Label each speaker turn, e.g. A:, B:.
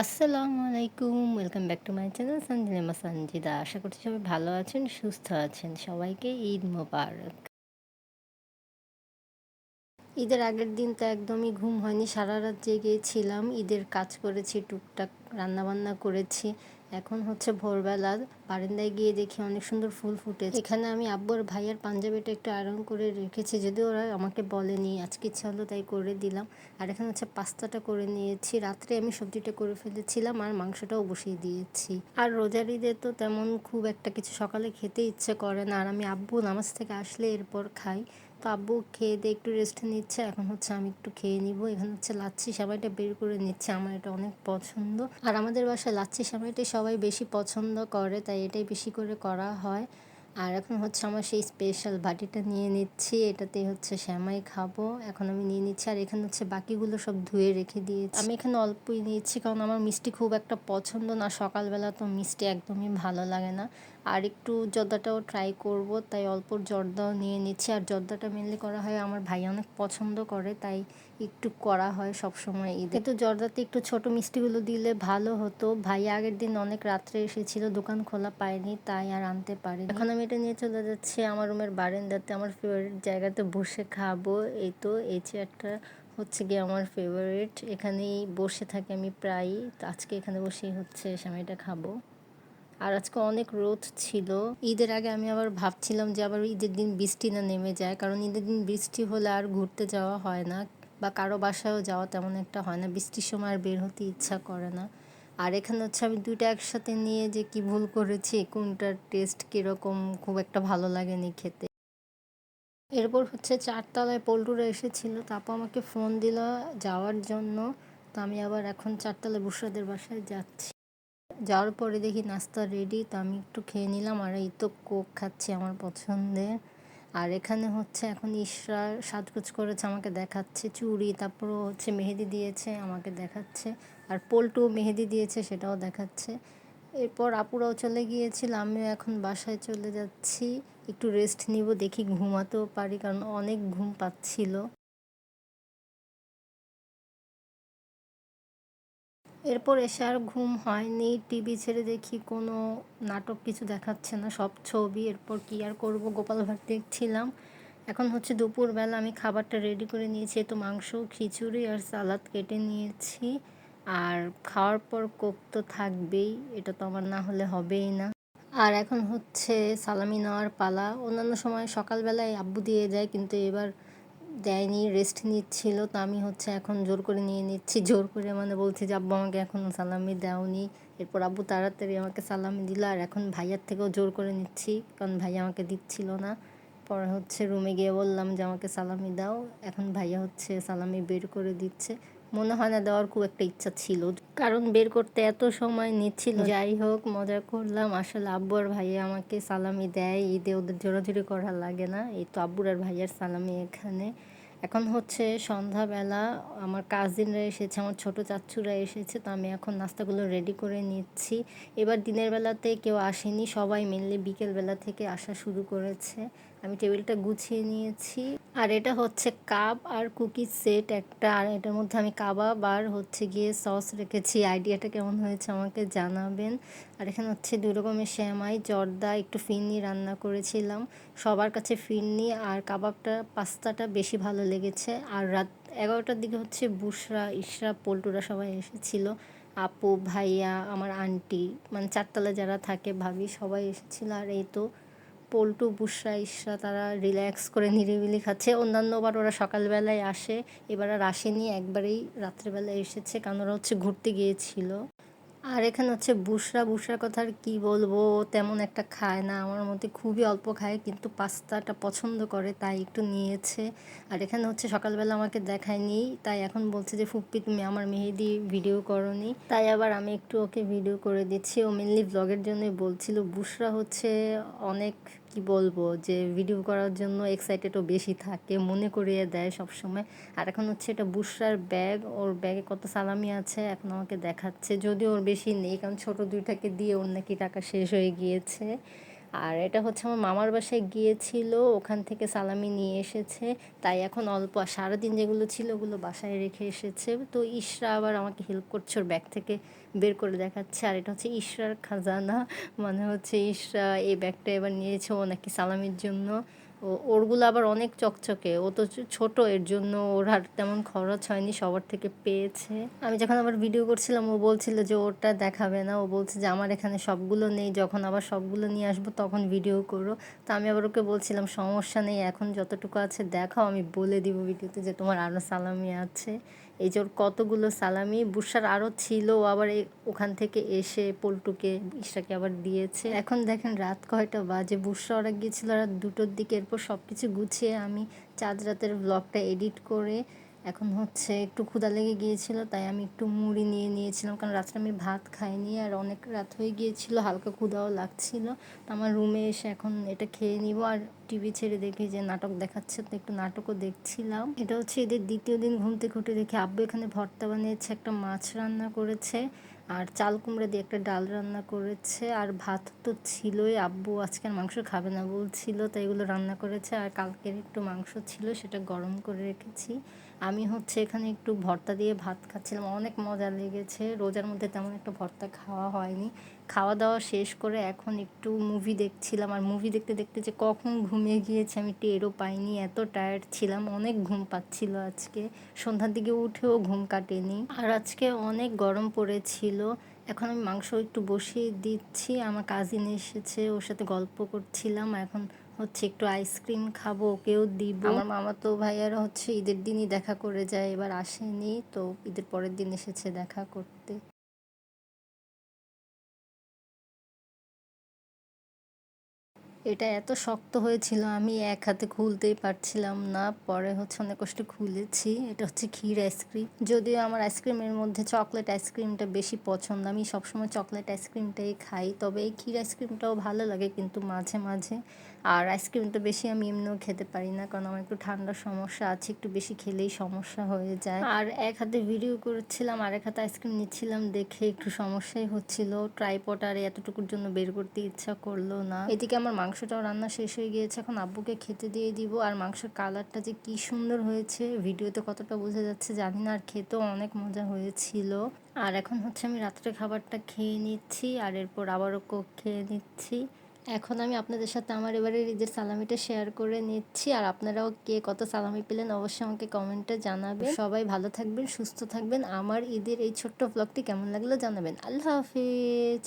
A: আসসালামু আলাইকুম welcome back to my channel Sanjina Sanjida. আশা করছি সবাই ভালো আছেন, সুস্থ আছেন। সবাইকে ঈদ মোবারক। ঈদের আগের দিন তো একদমই ঘুম হয়নি, সারা রাত জেগেছিলাম ঈদের কাজ করেছি, টুকটাক রান্নাবান্না করেছি। এখন হচ্ছে ভোরবেলা, বারান্দায় গিয়ে দেখি অনেক সুন্দর ফুল ফুটেছে। এখানে আমি আব্বুর ভাইয়ের পাঞ্জাবিটা একটু আয়রন করে রেখেছি, যদিও ওরা আমাকে বলেনি, আজকে ইচ্ছা হলো তাই করে দিলাম। আর এখানে হচ্ছে পাস্তাটা করে নিয়েছি, রাত্রে আমি সবজিটা করে ফেলেছিলাম আর মাংসটাও বসিয়ে দিয়েছি। আর রোজার ঈদে তো তেমন খুব একটা কিছু সকালে খেতে ইচ্ছে করে না, আর আমি আব্বু নামাজ থেকে আসলে এরপর খাই। তো আব্বু খেয়ে দিয়ে একটু রেস্ট নিচ্ছে। এখন হচ্ছে আমি একটু খেয়ে নিব। এখানে হচ্ছে লাচ্ছি সাবাইটা বের করে নিচ্ছে। আমার এটা অনেক পছন্দ। আর আমাদের বাসায় লাচ্ছি সাবাইটাই সবাই বেশি পছন্দ করে, তাই এটাই বেশি করে করা হয়। আর এখন হচ্ছে আমার সেই স্পেশাল বাটিটা নিয়ে নিচ্ছি। এটাতে হচ্ছে শ্যামাই খাব। এখন আমি নিয়ে নিচ্ছি। আর এখানে হচ্ছে বাকিগুলো সব ধুয়ে রেখে দিয়েছি। আমি এখানে অল্পই নিয়েছি, কারণ আমার মিষ্টি খুব একটা পছন্দ না। সকালবেলা তো মিষ্টি একদমই ভালো লাগে না। আর একটু জর্দাটাও ট্রাই করব, তাই অল্প জর্দাও নিয়ে নিচ্ছি। আর জর্দাটা মেনলি করা হয়, আমার ভাই অনেক পছন্দ করে, তাই একটু করা হয় সব সময় ঈদে। কিন্তু জর্দাতে একটু ছোট মিষ্টিগুলো দিলে ভালো হতো। ভাই আগের দিন অনেক রাত্রে এসেছিল, দোকান খোলা পায়নি, তাই আর আনতে পারি এখন আমি এটা নিয়ে চলে যাচ্ছি আমার রুমের বারেন্দাতে, আমার ফেভারিট জায়গাতে বসে খাব। এই তো, এই চেয়ারটা হচ্ছে গিয়ে আমার ফেভারিট এখানেই বসে থাকি আমি প্রায়ই। আজকে এখানে বসেই হচ্ছে সময়টা খাব। আর আজকে অনেক রোদ ছিল। ঈদের আগে আমি আবার ভাবছিলাম যে আবার ঈদের দিন বৃষ্টি না নেমে যায়, কারণ ঈদের দিন বৃষ্টি হলে আর ঘুরতে যাওয়া হয় না বা কারও বাসায়ও যাওয়া তেমন একটা হয় না, বৃষ্টির সময় আর বের হতে ইচ্ছা করে না। আর এখানে হচ্ছে আমি দুইটা একসাথে নিয়ে যে কি ভুল করেছি, কোনটার টেস্ট কীরকম খুব একটা ভালো লাগেনি খেতে। এরপর হচ্ছে চারতলায় পল্টুরা এসেছিল তারপর আমাকে ফোন দিল যাওয়ার জন্য। তো আমি আবার এখন চারতলায় বুসরাদের বাসায় যাচ্ছি। যাওয়ার পরে দেখি নাস্তা রেডি তো আমি একটু খেয়ে নিলাম। আর এই তো কোক খাচ্ছি আমার পছন্দের আর এখানে হচ্ছে এখন ঈশ্বর সাজগোজ করেছে, আমাকে দেখাচ্ছে চুড়ি, তারপরও হচ্ছে মেহেদি দিয়েছে, আমাকে দেখাচ্ছে। আর পোল্টু মেহেদি দিয়েছে, সেটাও দেখাচ্ছে। এরপর আপুরাও চলে গিয়েছিল, আমিও এখন বাসায় চলে যাচ্ছি। একটু রেস্ট নিব, দেখি ঘুমাতেও পারি, কারণ অনেক ঘুম পাচ্ছিল। এরপর এসে আর ঘুম হয়নি। টিভি ছেড়ে দেখি কোনো নাটক কিছু দেখাচ্ছে না, সব ছবি। এরপর কি আর করব? গোপাল ভাট দেখছিলাম। এখন হচ্ছে দুপুরবেলা, আমি খাবারটা রেডি করে নিয়েছি। তো মাংস, খিচুড়ি আর সালাদ কেটে নিয়েছি। আর খাওয়ার পর কোক তো থাকবেই, এটা তো আমার না হলে হবেই না। আর এখন হচ্ছে সালামি নেওয়ার পালা। অন্যান্য সময় সকালবেলায় আব্বু দিয়ে যায়, কিন্তু এবার দেয়নি রেস্ট নিচ্ছিল। তো আমি হচ্ছে এখন জোর করে নিয়ে নিচ্ছি। জোর করে মানে বলছি যে, আব্বু, আমাকে এখনও সালামি দেওনি। এরপর, আব্বু, তাড়াতাড়ি আমাকে সালামি দিল। আর এখন ভাইয়ার থেকেও জোর করে নিচ্ছি, কারণ ভাইয়া আমাকে দিচ্ছিল না। পরে হচ্ছে রুমে গিয়ে বললাম যে, আমাকে সালামি দাও। এখন ভাইয়া হচ্ছে সালামি বের করে দিচ্ছে। মনে হয় না দেওয়ার খুব একটা ইচ্ছা ছিল। কারণ বের করতে এত সময় নিচ্ছিল। যাই হোক মজা করলাম। আসলে আব্বু আর ভাইয়া আমাকে সালামি দেয়। ঈদে ওদের জোরাজুরি করা লাগে না। এই তো আব্বুর আর ভাইয়ার সালামি এখানে। এখন হচ্ছে সন্ধ্যাবেলা আমার কাজিনরা এসেছে আমার ছোট চাচ্চুরা এসেছে তো আমি এখন নাস্তাগুলো রেডি করে নিচ্ছি। এবার দিনের বেলাতে কেউ আসেনি। সবাই মেনলি বিকেলবেলা থেকে আসা শুরু করেছে। আমি টেবিলটা গুছিয়ে নিয়েছি। আর এটা হচ্ছে কাপ আর কুকিজ সেট একটা। আর এটার মধ্যে আমি কাবাব আর হচ্ছে গিয়ে সস রেখেছি। আইডিয়াটা কেমন হয়েছে আমাকে জানাবেন। আর এখানে হচ্ছে দুই রকমের শ্যামাই জর্দা, একটু ফিরনি রান্না করেছিলাম। সবার কাছে ফিরনি আর কাবাবটা, পাস্তাটা বেশি ভালো লেগেছে। আর রাত এগারোটার দিকে হচ্ছে বুসরা ইশরা পল্টুরা সবাই এসেছিল। আপু, ভাইয়া, আমার আন্টি মানে চারতলা যারা থাকে, ভাবি সবাই এসেছিল। আর এই তো পল্টু বুসরা ইসরা তারা রিল্যাক্স করে নিরিবিলি খাচ্ছে। অন্যান্যবার ওরা সকালবেলায় আসে। এবার আর আসেনি, একবারেই রাত্রেবেলায় এসেছে, কারণ ওরা হচ্ছে ঘুরতে গিয়েছিল। আর এখানে হচ্ছে বুসরা বুসরার কথা আর কী বলব? তেমন একটা খায় না, আমার মতে খুবই অল্প খায়, কিন্তু পাস্তাটা পছন্দ করে, তাই একটু নিয়েছে। আর এখানে হচ্ছে সকালবেলা আমাকে দেখায়নি, তাই এখন বলছে যে, ফুপ্পি, তুমি আমার মেহেদি ভিডিও করনি। তাই আবার আমি একটু ওকে ভিডিও করে দিচ্ছি। ও মেনলি ব্লগের জন্যই বলছিল, বুসরা হচ্ছে অনেক কি বলব, যে ভিডিও করার জন্য এক্সাইটেডও বেশি থাকে, মনে করিয়ে দেয় সব সময় আর এখন হচ্ছে এটা বুসরার ব্যাগ ওর ব্যাগে কত সালামি আছে এখন আমাকে দেখাচ্ছে। যদি ওর বেশি নেই, কারণ ছোটো দুইটাকে দিয়ে ওর নাকি টাকা শেষ হয়ে গিয়েছে। আর এটা হচ্ছে আমার মামার বাসায় গিয়েছিল, ওখান থেকে সালামি নিয়ে এসেছে। তাই এখন অল্প সারাদিন যেগুলো ছিল ওগুলো বাসায় রেখে এসেছে। তো ইশরা আবার আমাকে হেল্প করছে, ওর ব্যাগ থেকে বের করে দেখাচ্ছে। আর এটা হচ্ছে ইশরার খাজানা মানে হচ্ছে ইশরা এই ব্যাগটা এবার নিয়েছে ও নাকি সালামির জন্য। ও, ওরগুলো আবার অনেক চকচকে। ও তো ছোট, এর জন্য ওর আর তেমন খরচ হয়নি, সবার থেকে পেয়েছে। আমি যখন আবার ভিডিও করছিলাম, ও বলছিল যে ওরটা দেখাবে না। ও বলছে যে আমার এখানে সবগুলো নেই, যখন আবার সবগুলো নিয়ে আসব তখন ভিডিও করো। তো আমি আবার ওকে বলছিলাম, সমস্যা নেই, এখন যতটুকু আছে দেখাও। আমি বলে দিব ভিডিওতে যে তোমার আরও সালামি আছে। এই যে ওর কতগুলো সালামি, বুসার আরও ছিল, ও আবার ওখান থেকে এসে পল্টুকে ইশাকে আবার দিয়েছে। এখন দেখেন রাত কয়টা বাজে বুসরা ওরা গিয়েছিল রাত দুটোর দিকে এরপর সব কিছু গুছিয়ে আমি চাঁদ রাতের ব্লগটা এডিট করে এখন হচ্ছে একটু ক্ষুদা লেগে গিয়েছিল, তাই আমি একটু মুড়ি নিয়ে নিয়েছিলাম। কারণ রাত্রে আমি ভাত খাইনি আর অনেক রাত হয়ে গিয়েছিল, হালকা ক্ষুদাও লাগছিল। তো আমার রুমে এসে এখন এটা খেয়ে নিব। আর টিভি ছেড়ে দেখি যে নাটক দেখাচ্ছে, তো একটু নাটকও দেখছিলাম। এটা হচ্ছে এদের দ্বিতীয় দিন ঘুম থেকে উঠে দেখি আব্বু এখানে ভর্তা বানিয়েছে, একটা মাছ রান্না করেছে। আর চাল কুমড়া দিয়ে একটা ডাল রান্না করেছে, আর ভাত তো ছিলই। আব্বু আজকে মাংস খাবে না বলছিল তাই এগুলো রান্না করেছে। আর কালকের একটু মাংস ছিল, সেটা গরম করে রেখেছি। আমি হচ্ছে এখানে একটু ভর্তা দিয়ে ভাত খাচ্ছিলাম। অনেক মজা লেগেছে। রোজার মধ্যে তেমন একটা ভর্তা খাওয়া হয়নি। খাওয়া দাওয়া শেষ করে এখন একটু মুভি দেখছিলাম। আর মুভি দেখতে দেখতে যে কখন ঘুমিয়ে গিয়েছে আমি টেরও পাইনি এত টায়ার্ড ছিলাম অনেক ঘুম পাচ্ছিল আজকে। সন্ধ্যার দিকে উঠেও ঘুম কাটেনি। আর আজকে অনেক গরম পড়েছিল। এখন আমি মাংস একটু বসিয়ে দিচ্ছি। আমার কাজিন এসেছে ওর সাথে গল্প করছিলাম। এখন হচ্ছে একটু আইসক্রিম খাব ওকেও দিব। আমার মামা তো ভাইয়ারা হচ্ছে ঈদের দিনই দেখা করে যায় এবার আসেনি। তো ঈদের পরের দিন এসেছে দেখা করতে। এটা এত শক্ত হয়েছিল, আমি এক হাতে খুলতেই পারছিলাম না। পরে হচ্ছে অনেক কষ্ট খুলেছি। এটা হচ্ছে ক্ষীর আইসক্রিম যদিও আমার আইসক্রিমের মধ্যে চকলেট আইসক্রিমটা বেশি পছন্দ। আমি সবসময় চকলেট আইসক্রিমটাই খাই। তবে এই ক্ষীর আইসক্রিমটাও ভালো লাগে কিন্তু মাঝে মাঝে আর আইসক্রিম তো বেশি আমি এমনিও খেতে পারি না, কারণ আমার একটু ঠান্ডার সমস্যা আছে, একটু বেশি খেলেই সমস্যা হয়ে যায়। আর এক হাতে ভিডিও করেছিলাম, আর এক হাতে আইসক্রিম নিচ্ছিলাম দেখে একটু সমস্যাই হচ্ছিল। ট্রাইপট আর এতটুকুর জন্য বের করতে ইচ্ছা করল না। এদিকে আমার মাংসটাও রান্না শেষ হয়ে গিয়েছে, এখন আব্বুকে খেতে দিয়ে দিব। আর মাংসের কালারটা যে কি সুন্দর হয়েছে ভিডিওতে কতটা বোঝা যাচ্ছে জানি না, আর খেতেও অনেক মজা হয়েছিল। আর এখন হচ্ছে আমি রাত্রে খাবারটা খেয়ে নিচ্ছি, আর এরপর আবারও কোক খেয়ে নিচ্ছি। এখন আমি আপনাদের সাথে আমার এবারে ঈদের সালামিটা শেয়ার করে নিচ্ছি, আর আপনারাও কে কত সালামি পেলেন অবশ্যই আমাকে কমেন্টে জানাবেন। সবাই ভালো থাকবেন, সুস্থ থাকবেন। আমার ঈদের এই ছোট্ট ব্লগটি কেমন লাগল জানাবেন। আল্লাহ হাফিজ।